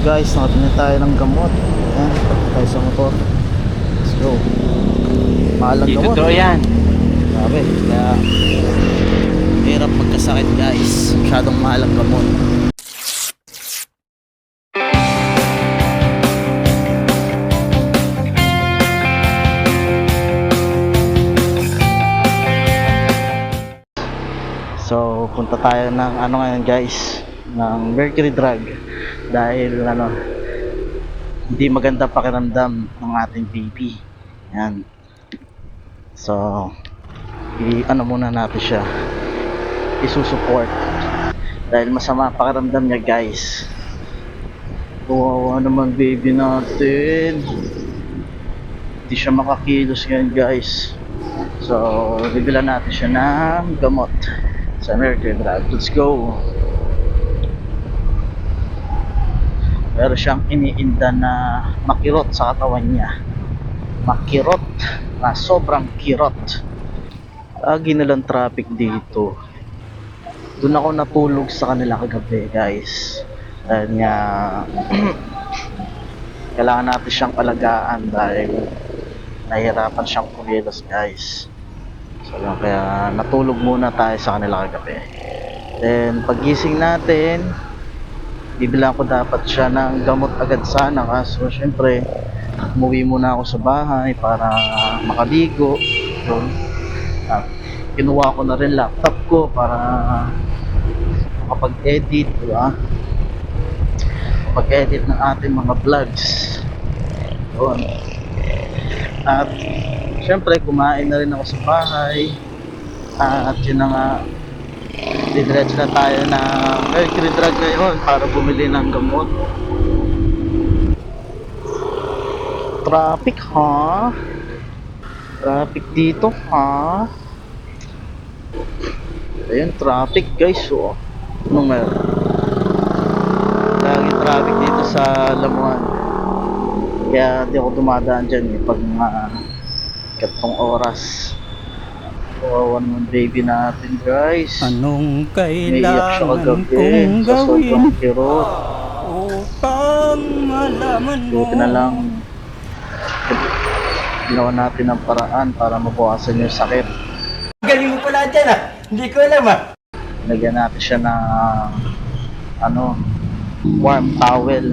guys, nakatingin tayo ng gamot. Ayan, tayo sa motor. Let's go. Mahal ang gamot. totoo yan. Grabe, kaya hirap magkasakit guys. Masyadong mahal ang gamot. So, punta tayo ng ano ngayon guys, ng Mercury Drug dahil ano hindi maganda pakiramdam ng ating baby. Yan. So, i-ano muna natin siya. Isusupport. Dahil masama pakiramdam niya guys. Kawawa naman baby natin. Hindi siya makakilos ngayon guys. So, bibilan natin siya ng gamot sa American Drug. Let's go! Meron siyang iniinda na makirot sa katawan niya. Makirot na sobrang kirot. Lagi nalang traffic dito. Doon ako natulog sa kanila kagabi guys. Dahil nga kailangan natin siyang alagaan dahil nahihirapan siyang kumilos guys. So yun, kaya natulog muna tayo sa kanila kagabi. Then pagising natin, bibilang ko dapat siya ng gamot agad sana kaso syempre umuwi muna ako sa bahay para makaligo. So, ah, kinuha ko na rin laptop ko para makapag-edit, di ba? Pag-edit ng ating mga vlogs. Yun. At syempre kumain na rin ako sa bahay. at yun na nga didiretso na tayo na Mercury Drug ngayon para bumili ng gamot. Traffic ha? Traffic dito ha? Ayun, traffic guys oh. Anong meron? Lagi traffic dito sa Lamuan. Kaya di ako dumadaan dyan eh pag mga katong oras. Kawawa naman baby natin guys. Anong kailangan kong gawin upang malaman mo? Buti na lang ginawa natin ng paraan para mabawasan yung sakit. Galing mo pala dyan ah. Hindi ko alam ah. Lagyan natin siya ng ano, warm towel.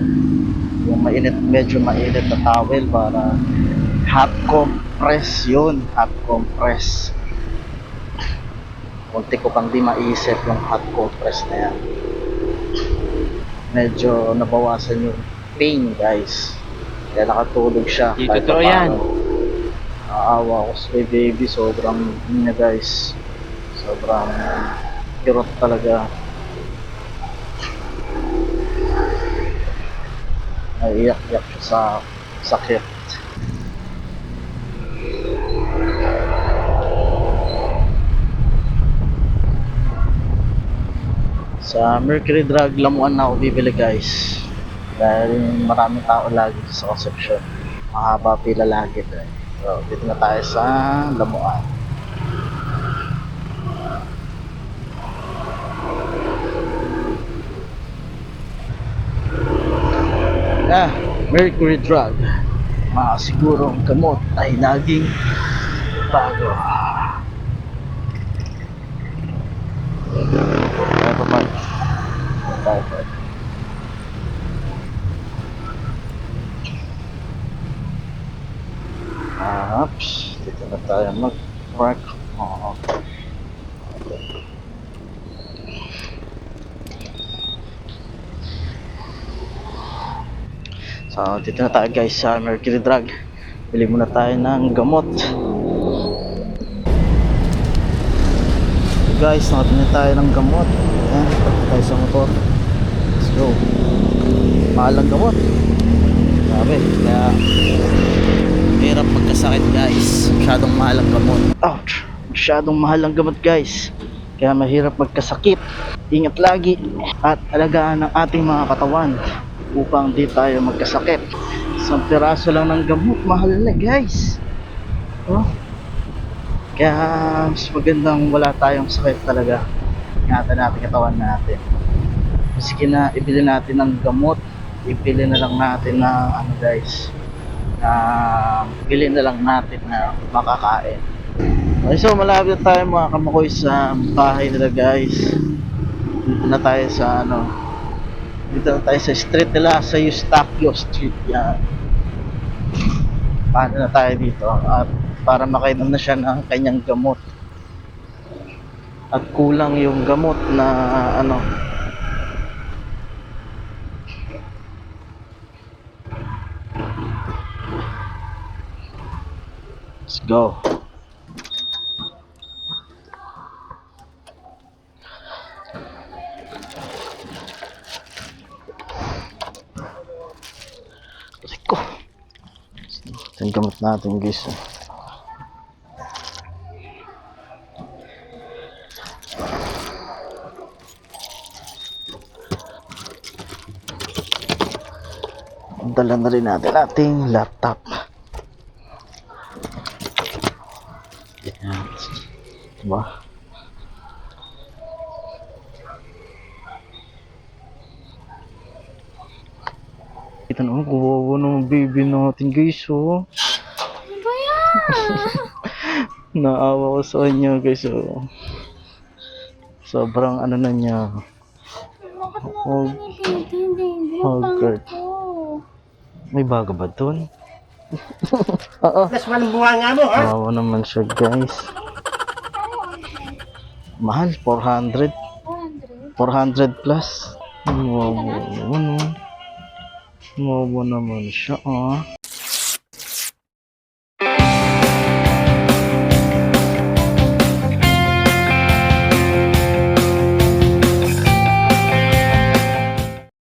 Yung mainit, medyo mainit na towel para hot compress yun. Hot compress. Munti ko pang di maisip yung hot compress na yan. Medyo nabawasan yung pain guys. Kaya nakatulog siya. Di kahit totoo papaano. yan. Naawa ko sa baby. Sobrang yun na guys. Sobrang kirot talaga. Naiiyak-iyak siya sa sakit. Sa Mercury Drug, lamuan na ako bibili guys. Dahil maraming tao lagi sa Concepcion. Mahaba pila lagi dahil. So, dito na tayo sa lamuan. Ah, Mercury Drug. Makasigurong gamot ay laging bago. Tayo pa. Apps, dito na tayo mag-work. Oo. So, dito na tayo guys sa Mercury Drug. Bili muna tayo ng gamot. Guys, nakatingin tayo ng gamot. Ayan, pati tayo sa motor. Let's go. Mahal ang gamot. Grabe, kaya hirap magkasakit guys. Masyadong mahal ang gamot. Ouch! Masyadong mahal ang gamot guys. Kaya mahirap magkasakit. Ingat lagi at alagaan ang ating mga katawan upang di tayo magkasakit. Isang piraso lang ng gamot, mahal na guys. Oh. Kaya mas magandang wala tayong sakit talaga. Ingatan natin katawan natin. Maski na ibili natin ng gamot ipili na lang natin na ano guys na pili na lang natin na makakain. Okay, so malapit tayo mga kamakoy sa bahay nila guys. Dito na tayo sa ano dito na tayo sa street nila sa Eustachio Street yan. Paano na tayo dito? At para makainom na siya ng kanyang gamot at kulang yung gamot na ano Let's go. Ito yung gamot natin guys. Dala na rin natin ating laptop. Yan. Diba? Ito na, kawawa ng baby natin guys, oh. Ano ba yan? Naawa ko sa kanya guys, oh. Sobrang ano na niya. God. pangit ko. May baga ba dun? Oo. Plus, walang bunga nga mo, ha? Kawawa naman siya guys. Mahal, 400. 400. 400 plus. Naman, oh. Wawa naman siya, ah.